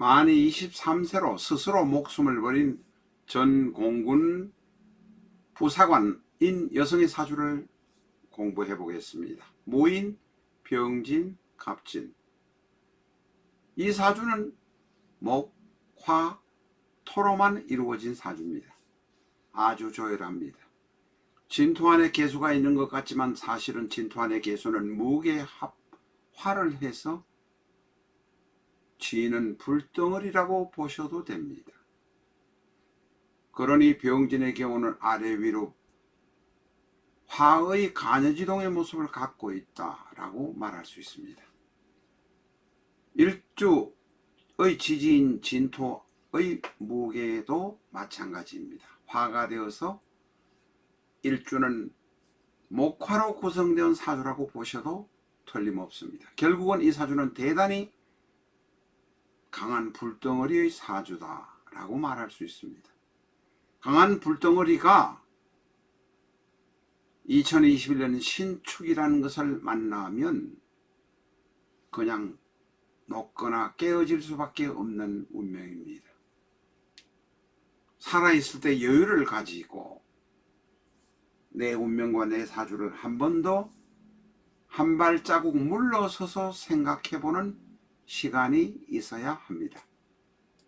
만이 23세로 스스로 목숨을 버린 전 공군 부사관인 여성의 사주를 공부해 보겠습니다. 모인, 병진, 갑진. 이 사주는 목, 화, 토로만 이루어진 사주입니다. 아주 조열합니다. 진토 안에 개수가 있는 것 같지만 사실은 진토 안에 개수는 무게 합, 화를 해서 쥐는 불덩어리라고 보셔도 됩니다. 그러니 병진의 경우는 아래 위로 화의 간여지동의 모습을 갖고 있다라고 말할 수 있습니다. 일주의 지지인 진토의 무게도 마찬가지입니다. 화가 되어서 일주는 목화로 구성된 사주라고 보셔도 틀림없습니다. 결국은 이 사주는 대단히 강한 불덩어리의 사주다라고 말할 수 있습니다. 강한 불덩어리가 2021년 신축이라는 것을 만나면 그냥 녹거나 깨어질 수밖에 없는 운명입니다. 살아있을 때 여유를 가지고 내 운명과 내 사주를 한번더한 발자국 물러서서 생각해보는 시간이 있어야 합니다.